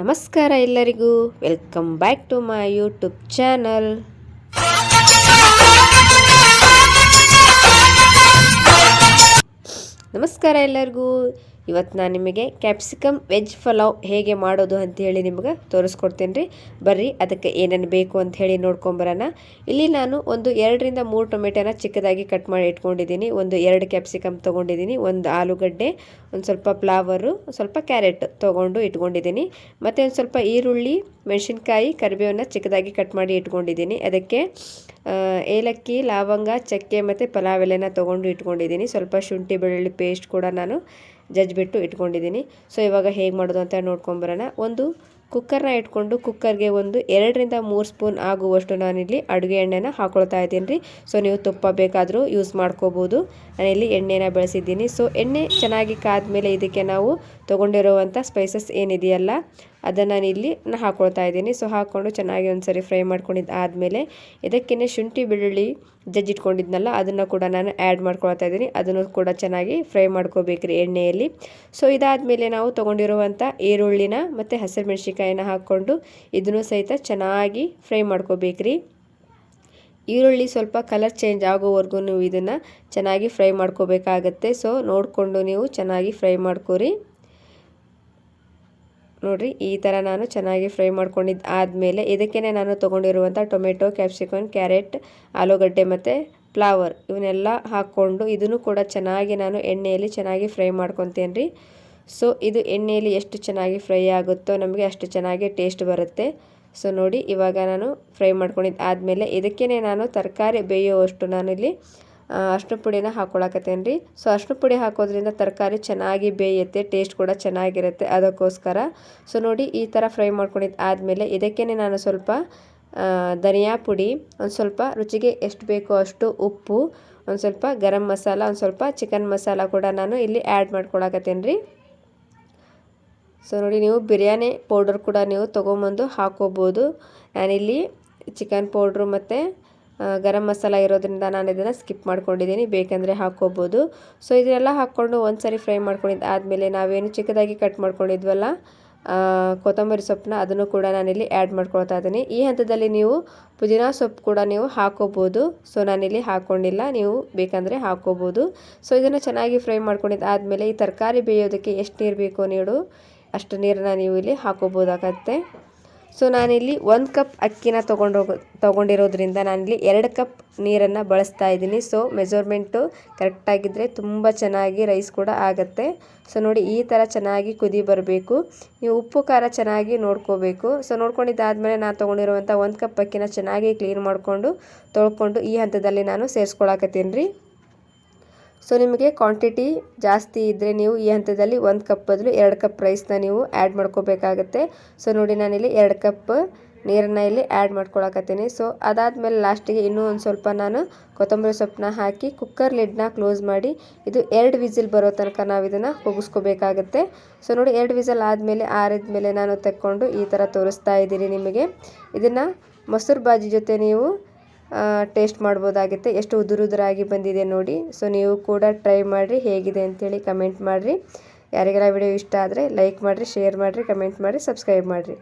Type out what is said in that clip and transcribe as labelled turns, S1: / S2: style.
S1: ನಮಸ್ಕಾರ ಎಲ್ಲರಿಗೂ. Welcome back to my YouTube channel ನಮಸ್ಕಾರ ಎಲ್ಲರಿಗೂ. ಇವತ್ತು ನಾನು ನಿಮಗೆ ಕ್ಯಾಪ್ಸಿಕಮ್ ವೆಜ್ ಪಲಾವ್ ಹೇಗೆ ಮಾಡೋದು ಅಂತ ಹೇಳಿ ನಿಮ್ಗೆ ತೋರಿಸ್ಕೊಡ್ತೀನಿ ರೀ ಬರ್ರಿ, ಅದಕ್ಕೆ ಏನೇನು ಬೇಕು ಅಂತ ಹೇಳಿ ನೋಡ್ಕೊಂಬರೋಣ. ಇಲ್ಲಿ ನಾನು ಒಂದು ಎರಡರಿಂದ ಮೂರು ಟೊಮೆಟೊನ ಚಿಕ್ಕದಾಗಿ ಕಟ್ ಮಾಡಿ ಇಟ್ಕೊಂಡಿದ್ದೀನಿ. ಒಂದು ಎರಡು ಕ್ಯಾಪ್ಸಿಕಮ್ ತೊಗೊಂಡಿದ್ದೀನಿ. ಒಂದು ಆಲೂಗಡ್ಡೆ, ಒಂದು ಸ್ವಲ್ಪ ಫ್ಲವರು, ಸ್ವಲ್ಪ ಕ್ಯಾರೆಟ್ ತೊಗೊಂಡು ಇಟ್ಕೊಂಡಿದ್ದೀನಿ. ಮತ್ತು ಒಂದು ಸ್ವಲ್ಪ ಈರುಳ್ಳಿ, ಮೆಣಸಿನ್ಕಾಯಿ, ಕರಿಬೇವನ್ನ ಚಿಕ್ಕದಾಗಿ ಕಟ್ ಮಾಡಿ ಇಟ್ಕೊಂಡಿದ್ದೀನಿ. ಅದಕ್ಕೆ ಏಲಕ್ಕಿ, ಲವಂಗ, ಚಕ್ಕೆ ಮತ್ತು ಪಲಾವ್ ಎಲೆನ ತೊಗೊಂಡು ಇಟ್ಕೊಂಡಿದ್ದೀನಿ. ಸ್ವಲ್ಪ ಶುಂಠಿ, ಬೆಳ್ಳುಳ್ಳಿ ಪೇಸ್ಟ್ ಕೂಡ ನಾನು ಜಜ್ಜಿಬಿಟ್ಟು ಇಟ್ಕೊಂಡಿದ್ದೀನಿ. ಸೊ ಇವಾಗ ಹೇಗೆ ಮಾಡೋದು ಅಂತ ನೋಡ್ಕೊಂಬರೋಣ ಒಂದು ಕುಕ್ಕರ್ನ ಇಟ್ಕೊಂಡು ಕುಕ್ಕರ್ಗೆ ಒಂದು ಎರಡರಿಂದ ಮೂರು ಸ್ಪೂನ್ ಆಗುವಷ್ಟು ನಾನಿಲ್ಲಿ ಅಡುಗೆ ಎಣ್ಣೆನ ಹಾಕೊಳ್ತಾ ಇದ್ದೀನಿ ರೀ. ಸೊ ನೀವು ತುಪ್ಪ ಬೇಕಾದರೂ ಯೂಸ್ ಮಾಡ್ಕೋಬೋದು. ನಾನಿಲ್ಲಿ ಎಣ್ಣೆನ ಬೆಳೆಸಿದ್ದೀನಿ. ಸೊ ಎಣ್ಣೆ ಚೆನ್ನಾಗಿ ಕಾದ ಮೇಲೆ ಇದಕ್ಕೆ ನಾವು ತೊಗೊಂಡಿರುವಂಥ ಸ್ಪೈಸಸ್ ಏನಿದೆಯಲ್ಲ ಅದನ್ನು ನಾನು ಹಾಕ್ಕೊಳ್ತಾ ಇದ್ದೀನಿ. ಸೊ ಹಾಕ್ಕೊಂಡು ಚೆನ್ನಾಗಿ ಒಂದ್ಸರಿ ಫ್ರೈ ಮಾಡ್ಕೊಂಡಿದ್ದು ಆದಮೇಲೆ ಇದಕ್ಕೇ ಶುಂಠಿ, ಬೆಳ್ಳುಳ್ಳಿ ಜಜ್ಜಿಟ್ಕೊಂಡಿದ್ನಲ್ಲ ಅದನ್ನು ಕೂಡ ನಾನು ಆ್ಯಡ್ ಮಾಡ್ಕೊಳ್ತಾ ಇದ್ದೀನಿ. ಅದನ್ನು ಕೂಡ ಚೆನ್ನಾಗಿ ಫ್ರೈ ಮಾಡ್ಕೋಬೇಕ್ರಿ ಎಣ್ಣೆಯಲ್ಲಿ. ಸೊ ಇದಾದಮೇಲೆ ನಾವು ತೊಗೊಂಡಿರುವಂಥ ಈರುಳ್ಳಿನ ಮತ್ತು ಹಸಿರು ಮೆಣಸಿಕಾಯಿನ ಹಾಕ್ಕೊಂಡು ಇದನ್ನು ಸಹಿತ ಚೆನ್ನಾಗಿ ಫ್ರೈ ಮಾಡ್ಕೋಬೇಕ್ರಿ. ಈರುಳ್ಳಿ ಸ್ವಲ್ಪ ಕಲರ್ ಚೇಂಜ್ ಆಗೋವರೆಗೂ ನೀವು ಇದನ್ನು ಚೆನ್ನಾಗಿ ಫ್ರೈ ಮಾಡ್ಕೋಬೇಕಾಗತ್ತೆ. ಸೊ ನೋಡಿಕೊಂಡು ನೀವು ಚೆನ್ನಾಗಿ ಫ್ರೈ ಮಾಡ್ಕೊರಿ. ನೋಡಿರಿ, ಈ ಥರ ನಾನು ಚೆನ್ನಾಗಿ ಫ್ರೈ ಮಾಡ್ಕೊಂಡಿದ್ದು ಆದಮೇಲೆ ಇದಕ್ಕೇ ನಾನು ತೊಗೊಂಡಿರುವಂಥ ಟೊಮೆಟೊ ಕ್ಯಾಪ್ಸಿಕನ್ ಕ್ಯಾರೆಟ್, ಆಲೂಗಡ್ಡೆ ಮತ್ತು ಫ್ಲವರ್ ಇವನ್ನೆಲ್ಲ ಹಾಕ್ಕೊಂಡು ಇದನ್ನು ಕೂಡ ಚೆನ್ನಾಗಿ ನಾನು ಎಣ್ಣೆಯಲ್ಲಿ ಚೆನ್ನಾಗಿ ಫ್ರೈ ಮಾಡ್ಕೊತೇನೆ ರೀ ಸೊ, ಇದು ಎಣ್ಣೆಯಲ್ಲಿ ಎಷ್ಟು ಚೆನ್ನಾಗಿ ಫ್ರೈ ಆಗುತ್ತೋ ನಮಗೆ ಅಷ್ಟು ಚೆನ್ನಾಗಿ ಟೇಸ್ಟ್ ಬರುತ್ತೆ. ಸೊ, ನೋಡಿ ಇವಾಗ ನಾನು ಫ್ರೈ ಮಾಡ್ಕೊಂಡಿದ್ದು ಆದಮೇಲೆ ಇದಕ್ಕೇ ನಾನು ತರಕಾರಿ ಬೇಯುವಷ್ಟು ನಾನಿಲ್ಲಿ ಅಷ್ಟು ಪುಡಿನ ಹಾಕ್ಕೊಳಕತ್ತೇನೆ ರೀ ಸೊ ಅರ್ಶಿನ ಪುಡಿ ಹಾಕೋದ್ರಿಂದ ತರಕಾರಿ ಚೆನ್ನಾಗಿ ಬೇಯುತ್ತೆ ಟೇಸ್ಟ್ ಕೂಡ ಚೆನ್ನಾಗಿರುತ್ತೆ ಅದಕ್ಕೋಸ್ಕರ. ಸೊ ನೋಡಿ ಈ ಥರ ಫ್ರೈ ಮಾಡ್ಕೊಂಡಿದ್ದು ಆದಮೇಲೆ ಇದಕ್ಕೇ ನಾನು ಸ್ವಲ್ಪ ಧನಿಯಾ ಪುಡಿ, ಒಂದು ಸ್ವಲ್ಪ ರುಚಿಗೆ ಎಷ್ಟು ಬೇಕೋ ಅಷ್ಟು ಉಪ್ಪು, ಒಂದು ಸ್ವಲ್ಪ ಗರಂ ಮಸಾಲ, ಒಂದು ಸ್ವಲ್ಪ ಚಿಕನ್ ಮಸಾಲ ಕೂಡ ನಾನು ಇಲ್ಲಿ ಆ್ಯಡ್ ಮಾಡ್ಕೊಳಕತ್ತೇನೆ ರೀ ಸೊ ನೋಡಿ ನೀವು ಬಿರಿಯಾನಿ ಪೌಡರ್ ಕೂಡ ನೀವು ತೊಗೊಂಬಂದು ಹಾಕೋಬೋದು. ನಾನಿಲ್ಲಿ ಚಿಕನ್ ಪೌಡ್ರು ಮತ್ತು ಗರಂ ಮಸಾಲ ಇರೋದ್ರಿಂದ ನಾನು ಇದನ್ನು ಸ್ಕಿಪ್ ಮಾಡ್ಕೊಂಡಿದ್ದೀನಿ, ಬೇಕೆಂದರೆ ಹಾಕ್ಕೋಬೋದು. ಸೊ ಇದನ್ನೆಲ್ಲ ಹಾಕ್ಕೊಂಡು ಒಂದು ಸರಿ ಫ್ರೈ ಮಾಡ್ಕೊಂಡಿದ್ದು ಆದಮೇಲೆ ನಾವೇನು ಚಿಕ್ಕದಾಗಿ ಕಟ್ ಮಾಡ್ಕೊಂಡಿದ್ವಲ್ಲ ಕೊತ್ತಂಬರಿ ಸೊಪ್ಪನ್ನ ಅದನ್ನು ಕೂಡ ನಾನಿಲ್ಲಿ ಆ್ಯಡ್ ಮಾಡ್ಕೊಳ್ತಾ ಇದ್ದೀನಿ. ಈ ಹಂತದಲ್ಲಿ ನೀವು ಪುದೀನ ಸೊಪ್ಪು ಕೂಡ ನೀವು ಹಾಕೋಬೋದು ಸೊ ನಾನಿಲ್ಲಿ ಹಾಕ್ಕೊಂಡಿಲ್ಲ ನೀವು ಬೇಕಂದರೆ ಹಾಕ್ಕೋಬೋದು. ಸೊ ಇದನ್ನು ಚೆನ್ನಾಗಿ ಫ್ರೈ ಮಾಡ್ಕೊಂಡಿದ್ದು ಆದಮೇಲೆ ಈ ತರಕಾರಿ ಬೇಯೋದಕ್ಕೆ ಎಷ್ಟು ನೀರು ಬೇಕೋ ನೀಡು? ಅಷ್ಟು ನೀರನ್ನ ನೀವು ಇಲ್ಲಿ ಹಾಕೋಬೋದಾಗತ್ತೆ ಸೊ ನಾನಿಲ್ಲಿ ಒಂದು ಕಪ್ ಅಕ್ಕಿನ ತೊಗೊಂಡೋಗೋ ತೊಗೊಂಡಿರೋದ್ರಿಂದ ನಾನಿಲ್ಲಿ ಎರಡು ಕಪ್ ನೀರನ್ನು ಬಳಸ್ತಾ ಇದ್ದೀನಿ. ಸೊ ಮೆಜರ್ಮೆಂಟು ಕರೆಕ್ಟಾಗಿದ್ದರೆ ತುಂಬ ಚೆನ್ನಾಗಿ ರೈಸ್ ಕೂಡ ಆಗುತ್ತೆ. ಸೊ ನೋಡಿ ಈ ಥರ ಚೆನ್ನಾಗಿ ಕುದಿ ಬರಬೇಕು. ನೀವು ಉಪ್ಪು, ಖಾರ ಚೆನ್ನಾಗಿ ನೋಡ್ಕೋಬೇಕು. ಸೊ ನೋಡ್ಕೊಂಡಿದ್ದಾದಮೇಲೆ ನಾನು ತೊಗೊಂಡಿರುವಂಥ ಒಂದು ಕಪ್ ಅಕ್ಕಿನ ಚೆನ್ನಾಗಿ ಕ್ಲೀನ್ ಮಾಡಿಕೊಂಡು ತೊಳ್ಕೊಂಡು ಈ ಹಂತದಲ್ಲಿ ನಾನು ಸೇರಿಸ್ಕೊಳಕತ್ತೀನಿ ರೀ. ಸೊ ನಿಮಗೆ ಕ್ವಾಂಟಿಟಿ ಜಾಸ್ತಿ ಇದ್ದರೆ ನೀವು ಈ ಹಂತದಲ್ಲಿ ಒಂದು ಕಪ್ ಬದಲು ಎರಡು ಕಪ್ ರೈಸ್ನ ನೀವು ಆ್ಯಡ್ ಮಾಡ್ಕೋಬೇಕಾಗತ್ತೆ. ಸೊ ನೋಡಿ ನಾನಿಲ್ಲಿ ಎರಡು ಕಪ್ ನೀರನ್ನ ಇಲ್ಲಿ ಆ್ಯಡ್ ಮಾಡ್ಕೊಳಕತ್ತೀನಿ. ಸೊ ಅದಾದಮೇಲೆ ಲಾಸ್ಟಿಗೆ ಇನ್ನೂ ಒಂದು ಸ್ವಲ್ಪ ನಾನು ಕೊತ್ತಂಬರಿ ಸೊಪ್ಪನ್ನ ಹಾಕಿ ಕುಕ್ಕರ್ ಲಿಡ್ನ ಕ್ಲೋಸ್ ಮಾಡಿ ಇದು ಎರಡು ವಿಸಿಲ್ ಬರೋ ತನಕ ನಾವು ಇದನ್ನು ಹೋಗಿಸ್ಕೋಬೇಕಾಗತ್ತೆ. ಸೊ ನೋಡಿ ಎರಡು ವಿಸಿಲ್ ಆದಮೇಲೆ ಆರಿದ ಮೇಲೆ ನಾನು ತಕ್ಕೊಂಡು ಈ ಥರ ತೋರಿಸ್ತಾ ಇದ್ದೀನಿ ನಿಮಗೆ. ಇದನ್ನು ಮೊಸರು ಬಾಜಿ ಜೊತೆ ನೀವು ಟೇಸ್ಟ್ ಮಾಡ್ಬೋದಾಗುತ್ತೆ. ಎಷ್ಟು ಉದುರುದುರಾಗಿ ಬಂದಿದೆ ನೋಡಿ. ಸೊ ನೀವು ಕೂಡ ಟ್ರೈ ಮಾಡಿರಿ, ಹೇಗಿದೆ ಅಂಥೇಳಿ ಕಮೆಂಟ್ ಮಾಡಿರಿ. ಯಾರಿಗೆಲ್ಲ ವಿಡಿಯೋ ಇಷ್ಟ ಆದರೆ ಲೈಕ್ ಮಾಡಿರಿ ಶೇರ್ ಮಾಡಿರಿ ಕಮೆಂಟ್ ಮಾಡಿರಿ ಸಬ್ಸ್ಕ್ರೈಬ್ ಮಾಡಿರಿ.